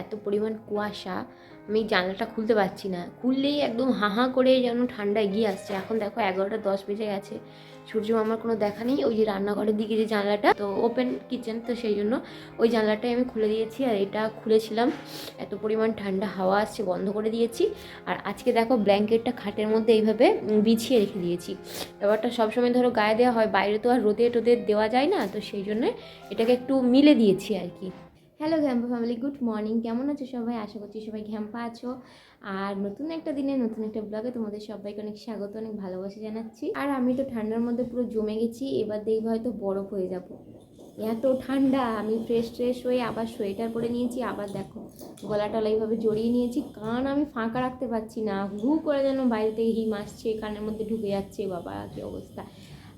এত পরিমাণ কুয়াশা, আমি জানলাটা খুলতে পারছি না। খুললেই একদম হাঁ করে যেন ঠান্ডা এগিয়ে আসছে। এখন দেখো এগারোটা দশ বেজে গেছে। সূর্য মামার কোনো দেখা নেই। ওই যে রান্নাঘরের দিকে যে জানলাটা, তো ওপেন কিচেন তো সেই জন্য ওই জানলাটাই আমি খুলে দিয়েছি। আর এটা খুলেছিলাম, এত পরিমাণ ঠান্ডা হাওয়া আসছে, বন্ধ করে দিয়েছি। আর আজকে দেখো ব্ল্যাঙ্কেটটা খাটের মধ্যে এইভাবে বিছিয়ে রেখে দিয়েছি। ব্যাপারটা সবসময় ধরো গায়ে দেওয়া হয়, বাইরে তো আর রোদে টোদে দেওয়া যায় না, তো সেই জন্য এটাকে একটু মিলে দিয়েছি আর কি। হ্যালো ঘ্যাম্পা ফ্যামিলি গুড মর্নিং কেমন আছো সবাই? আশা করছি সবাই ঘ্যাম্পা আছো। আর নতুন একটা দিনে, নতুন একটা ব্লগে তোমাদের সবাইকে অনেক স্বাগত, অনেক ভালোবাসা জানাচ্ছি। আর আমি তো ঠান্ডার মধ্যে পুরো জমে গেছি, এবার দেখবে হয়তো বরফ হয়ে যাব। এত ঠান্ডা, আমি ফ্রেশ ট্রেশ হয়ে আবার সোয়েটার পরে নিয়েছি, আবার দেখো গলা টলা এইভাবে জড়িয়ে নিয়েছি। কান আমি ফাঁকা রাখতে পারছি না, হু করে যেন বাইরে থেকে হিম আসছে, কানের মধ্যে ঢুকে যাচ্ছে, বাবা কি অবস্থা।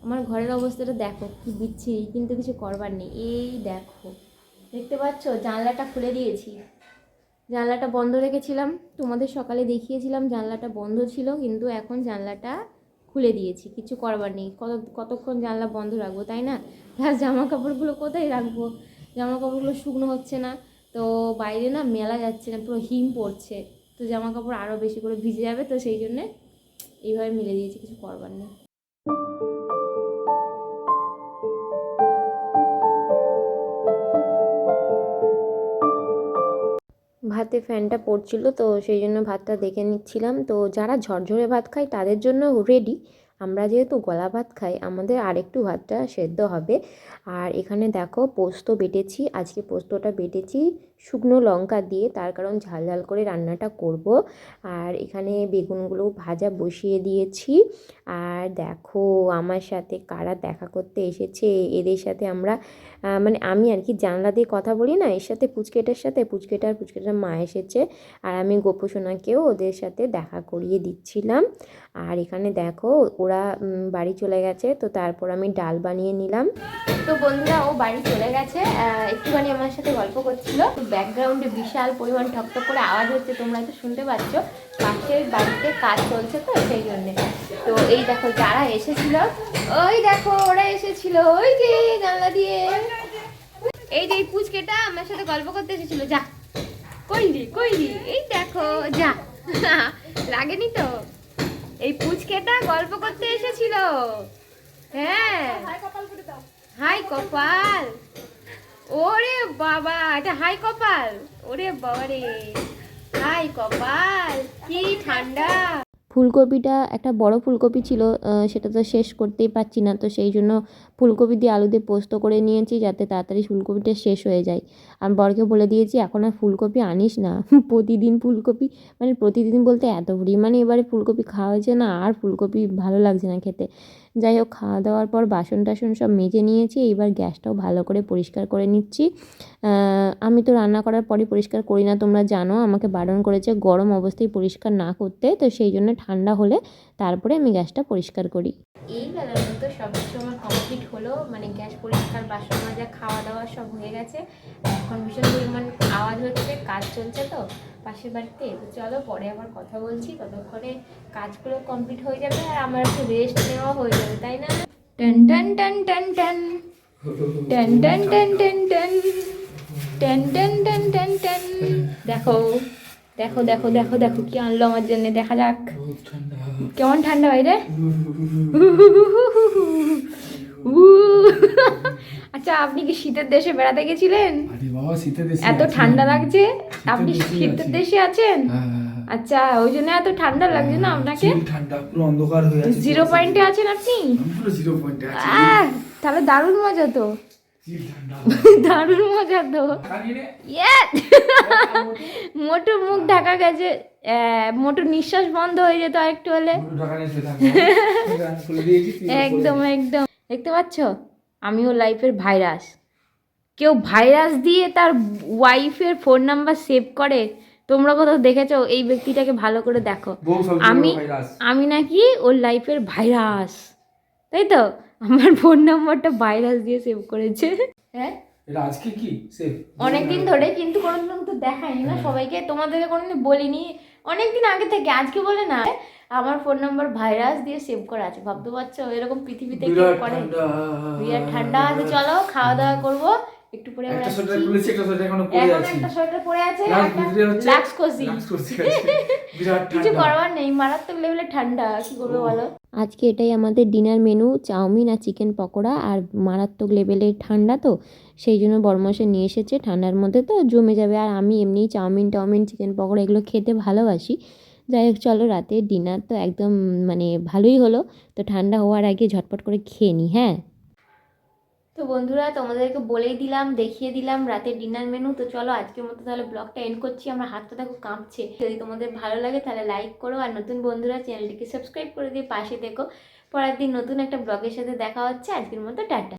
আমার ঘরের অবস্থাটা দেখো, কি বিচ্ছিরি, কিন্তু কিছু করবার নেই। এই দেখো। দেখতে পাচ্ছ? জানলাটা খুলে দিয়েছি। জানলাটা বন্ধ রেখেছিলাম। তোমাদের সকালে দেখিয়েছিলাম জানলাটা বন্ধ ছিল, কিন্তু এখন জানলাটা খুলে দিয়েছি। কিছু করবার নেই। কত, কতক্ষণ জানলা বন্ধ রাখব, তাই না? আর জামা কাপড়গুলো কোথায় রাখব? জামা কাপড়গুলো শুকনো হচ্ছে না। তো বাইরে না মেলা যাচ্ছে না, পুরো হিম পড়ছে। তো জামা কাপড় আরও বেশি করে ভিজে যাবে, তো সেই জন্যে এইভাবে মিলে দিয়েছি, কিছু করবার নেই। ভাতে ফ্যানটা পড়ছিল, তো সেই জন্য ভাতটা দেখে নিচ্ছিলাম। তো যারা ঝরঝরে ভাত খায় তাদের জন্য রেডি আমরা যেহেতু গলা ভাত খাই, আমাদের আরেকটু ভাতটা সেদ্ধ হবে। আর এখানে দেখো পোস্ত বেটেছি, আজকে পোস্তটা বেটেছি শুকনো লঙ্কা দিয়ে তার কারণ ঝাল ঝাল করে রান্নাটা করব। আর এখানে বেগুনগুলো ভাজা বসিয়ে দিয়েছি। আর দেখো, আমার সাথে কারা দেখা করতে এসেছে, এদের সাথে আমরা মানে আমি আর কি জানলা দিয়ে কথা বলি না, এর সাথে পুচকেটার সাথে, পুচকেটার পুচকেটার মা এসেছে। আর আমি গোপসোনাকেও ওদের সাথে দেখা করিয়ে দিচ্ছিলাম। আর এখানে দেখো, ওরা বাড়ি চলে গেছে, তো তারপর আমি ডাল বানিয়ে নিলাম। তো বন্ধুরা, ও বাড়ি চলে গেছে একটুখানি আমার সাথে গল্প করছিল। ব্যাকগ্রাউন্ডে বিশাল পরিমাণ ঠকঠক করে আওয়াজ হচ্ছে তোমরা তো শুনতে পাচ্ছ। পাশের বাড়িতে কাজ চলছে তো সেই জন্যে। তো এই দেখো যারা এসেছিল ওই দেখো ওরা এসেছিল ওই যে জানলা দিয়ে। এই যে এই পুচকেটা আমার সাথে গল্প করতে এসেছিল যা। কইলি কইলি এই দেখো যা। লাগেনি তো? এই পুচকেটা গল্প করতে এসেছিল। হ্যাঁ। হাই কপাল। ওরে বাবা, এটা হাই কপাল। ওরে বাবা রে হাই কপাল, কি ঠান্ডা। ফুলকপিটা একটা বড় ফুলকপি ছিল সেটা তো শেষ করতেই পারছি না, তো সেই জন্য ফুলকপি দিয়ে আলু দিয়ে পোস্ত করে নিয়েছি যাতে তাড়াতাড়ি ফুলকপিটা শেষ হয়ে যায়। আমি বরকে বলে দিয়েছি, এখন আর ফুলকপি আনিস না। প্রতিদিন ফুলকপি মানে প্রতিদিন বলতে এত পরিমাণে এবারে ফুলকপি খাওয়া হয়েছে না, আর ফুলকপি ভালো লাগছে না খেতে। যাই হোক, খাওয়া দাওয়ার পর বাসন টাসন সব মেজে নিয়েছি, এইবার গ্যাসটাও ভালো করে পরিষ্কার করে নিচ্ছি। আমি তো রান্না করার পরই পরিষ্কার করি না, তোমরা জানো, আমাকে বারণ করেছে গরম অবস্থায় পরিষ্কার না করতে, তো সেই জন্য ঠান্ডা হলে তারপরে আমি গ্যাসটা পরিষ্কার করি। এই বেলার মতো সব কিছু আমার কমপ্লিট হলো মানে গ্যাস পরিষ্কার, বাসন মাজা খাওয়া দাওয়া সব হয়ে গেছে। এখন ভীষণ পরিমাণ আওয়াজ হচ্ছে, কাজ চলছে তো, পাশের বাড়িতে। চলো পরে আবার কথা বলছি, ততক্ষণে কাজগুলো কমপ্লিট হয়ে যাবে আর আমার একটু রেস্ট নেওয়া হয়ে যাবে, তাই না? টান টান টান টান টান টান টান টান টান টান টান টান টান টান টান দেখো দেখো দেখো দেখো দেখো কি আনলো আমার জন্য দেখা যাক। কেমন ঠান্ডা বাইরে আচ্ছা আপনি কি শীতের দেশে বেড়াতে গেছিলেন? এত ঠান্ডা লাগছে? আপনি শীতের দেশে আছেন? হ্যাঁ, হ্যাঁ, হ্যাঁ। আচ্ছা ওই জন্য এত ঠান্ডা লাগছে না আপনাকে? ঠান্ডা পুরো অন্ধকার হয়ে আছে। জিরো পয়েন্টে আছেন আপনি? আমি জিরো পয়েন্টে তাহলে দারুণ মজা তো। দারুণ মজা তো। কানিয়ে নে। ইয়ে মোটু মুখ ঢাকা গেছে। আহ, মোটু নিঃশ্বাস বন্ধ হয়ে যেত আরেকটু হলে। একদম একদম। দেখতে পাচ্ছ? আমিও লাইফের ভাইরাস। কেউ ভাইরাস দিয়ে তার ওয়াইফের ফোন নাম্বার সেভ করে তোমরা কোথাও দেখেছ? এই ব্যক্তিটাকে ভালো করে দেখো। আমি আমি নাকি ওর লাইফের ভাইরাস। তাই তো? আমার ফোন নাম্বারটা ভাইরাস দিয়ে সেভ করেছে। হ্যাঁ? এটা আজকে কি? অনেকদিন ধরে কিন্তু কোনোদিন তো দেখাইনি না সবাইকে। তোমাদেরকে কোনোদিন বলিনি। অনেকদিন আগে থেকে আজকে বলে না আমার ফোন নাম্বার ভাইরাস দিয়ে সেভ করা আছে। ভাবতে পারছ এরকম পৃথিবীতে কেউ করে? বিরাট ঠান্ডা আছে। চলো খাওয়া দাওয়া করব। একটু পরে একটা সোয়েটার খুলেছি একটা সোয়েটার এখনও পরে আছি। একটা সোয়েটার পরে আছে লাক্স কোজি। বিরাট কিছু করবার নেই মারাত্মক লেভেলে ঠান্ডা কি করবে বলো? আজকে এটাই আমাদের ডিনার মেনু চাউমিন আর চিকেন পকোড়া আর মারাত্মক লেভেলের ঠান্ডা তো সেই জন্য বরমশে নিয়ে এসেছে ঠান্ডার মধ্যে তো জমে যাবে। আর আমি এমনিই চাউমিন টাউমিন চিকেন পকোড়া এগুলো খেতে ভালোবাসি। যাই হোক চলো রাতে ডিনার তো একদম মানে ভালোই হলো। তো ঠান্ডা হওয়ার আগে ঝটপট করে খেয়ে নিই হ্যাঁ? তো বন্ধুরা, তোমাদেরকে বলেই দিলাম, দেখিয়ে দিলাম রাতের ডিনার মেনু তো চলো আজকের মতো তাহলে ব্লগটা এন্ড করছি। আমার হাতটা দেখো কাঁপছে। যদি তোমাদের ভালো লাগে তাহলে লাইক করো। আর নতুন বন্ধুরা চ্যানেলটিকে সাবস্ক্রাইব করে দিয়ে পাশে দেখো। পরের দিন নতুন একটা ব্লগের সাথে দেখা হচ্ছে। আজকের মতো টাটা।